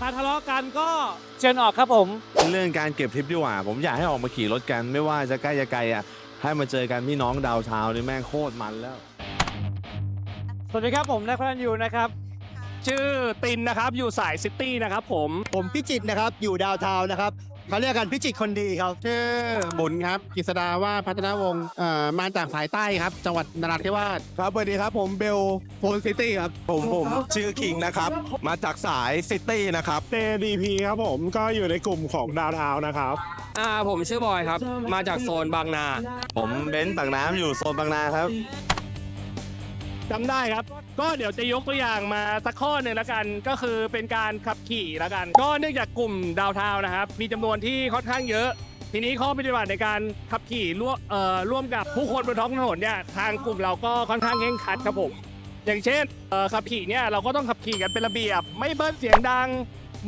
ถ้าทะเลาะกันก็เชิญออกครับผม เรื่องการเก็บทริปดีกว่า ผมอยากให้ออกมาขี่รถกัน ไม่ว่าจะใกล้จะไกลอะ ให้มาเจอกันพี่น้องดาวเทาวน์นี่แม่งโคตรมันแล้ว สวัสดีครับผมนายพลันยูนะครับ ชื่อตินนะครับ อยู่สายซิตี้นะครับผม ผมพิจิตรนะครับ อยู่ดาวเทาวน์นะครับ เขาเรียกกันพิจิตรคนดีครับ ชื่อบุญครับกฤษดาว่าพัฒนวงศ์เอ่อมาจากสายใต้ครับ จังหวัดนราธิวาสครับสวัสดีครับผมเบลโฟนซิตี้ครับ ผมผมชื่อคิงนะครับ มาจากสายซิตี้นะครับ JDP ครับผมก็อยู่ในกลุ่มของดาวทาวนะครับ อ่าผมชื่อบอยครับ มาจากโซนบางนา ผมเบนซ์ปากน้ำอยู่โซนบางนาครับ จำได้ครับ ก็เดี๋ยวจะยกตัวอย่างมาสักข้อหนึ่งแล้วกัน ก็คือเป็นการขับขี่แล้วกัน ก็เนื่องจากกลุ่มดาวเทาวน์นะครับ มีจำนวนที่ค่อนข้างเยอะ ทีนี้ข้อปฏิบัติในการขับขี่ร่วมเอ่อร่วมกับผู้คนบนท้องถนนเนี่ยทางกลุ่มเราก็ค่อนข้างเคร่งคัดครับผมอย่างเช่นเอ่อขับขี่เนี่ยเราก็ต้องขับขี่กันเป็นระเบียบ ไม่เบิ้ลเสียงดัง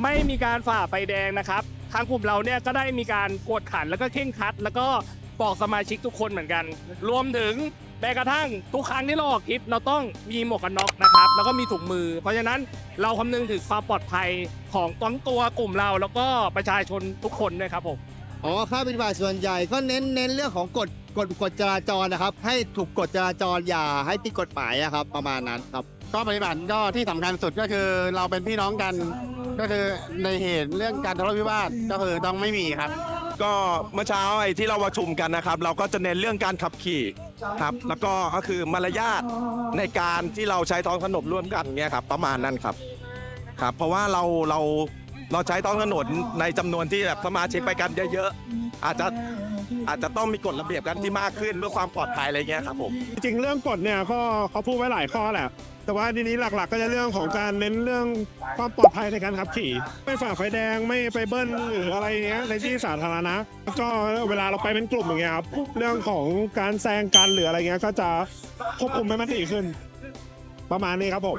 ไม่มีการฝ่าไฟแดงนะครับ ทางกลุ่มเราเนี่ยก็ได้มีการกวดขันแล้วก็เคร่งครัด แล้วก็บอกสมาชิกทุกคนเหมือนกัน รวมถึง แม้กระทั่งทุกครั้งที่เราออกทริปเราต้องมีหมวกกันน็อกนะครับ แล้วก็มีถุงมือ เพราะฉะนั้นเราคำนึงถึงความปลอดภัยของทั้งตัวกลุ่มเรา แล้วก็ประชาชนทุกคนด้วยครับผม อ๋อค่าปฏิบัติส่วนใหญ่ก็เน้นเน้นเรื่องของกฎกฎกฎจราจรนะครับ ให้ถูกกฎจราจรอย่าให้ผิดกฎหมายอะครับ ประมาณนั้นครับ ก็ปฏิบัติก็ที่สำคัญสุดก็คือเราเป็นพี่น้องกัน ก็คือในเหตุเรื่องการทะเลาะวิวาทก็คือต้องไม่มีครับ ก็เมื่อเช้าไอ้ที่เราประชุมกันนะครับ เราก็จะเน้นเรื่องการขับขี่ครับ แล้วก็ก็คือมารยาทในการที่เราใช้ท้องถนนร่วมกันเนี่ยครับประมาณนั้นครับครับ เพราะว่าเราเราเราใช้ท้องถนนในจำนวนที่แบบสมาชิกไปกันเยอะๆอาจจะอาจจะต้องมีกฎระเบียบกันที่มากขึ้นเพื่อความปลอดภัยอะไรเงี้ยครับผม จริงๆเรื่องกฎเนี่ยก็เขาพูดไว้หลายข้อแหละ แต่ว่าทีนี้หลักๆ ก็จะเรื่องของการเน้นเรื่องความปลอดภัยในการขับขี่ ไม่ฝ่าไฟแดงไม่ไปเบิ้ลหรืออะไรเงี้ยในที่สาธารณะก็เวลาเราไปเป็นกลุ่มอย่างเงี้ยครับเรื่องของการแซงกันหรืออะไรเงี้ยก็จะควบคุมให้มันถี่ขึ้น ประมาณนี้ครับผม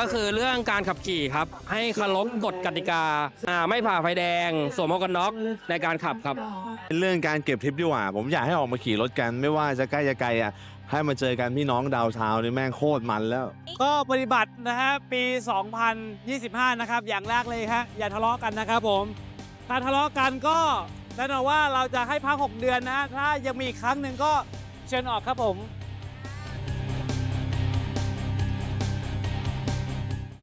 ก็คือเรื่องการขับขี่ครับ ให้เคารพกฎกติกาอ่าไม่ผ่าไฟแดง สวมหมวกกันน็อกในการขับครับ เรื่องการเก็บทริปดีกว่า ผมอยากให้ออกมาขี่รถกัน ไม่ว่าจะใกล้จะไกลอะ ให้มาเจอกันพี่น้องดาวเทาวน์นี่แม่งโคตรมันแล้ว ก็ปฏิบัตินะฮะปี 2025 นะครับ อย่างแรกเลยฮะอย่าทะเลาะกันนะครับผม ถ้าทะเลาะกันก็แน่นอนว่าเราจะให้พัก 6 เดือนนะถ้ายังมีอีกครั้งหนึ่งก็เชิญออกครับผม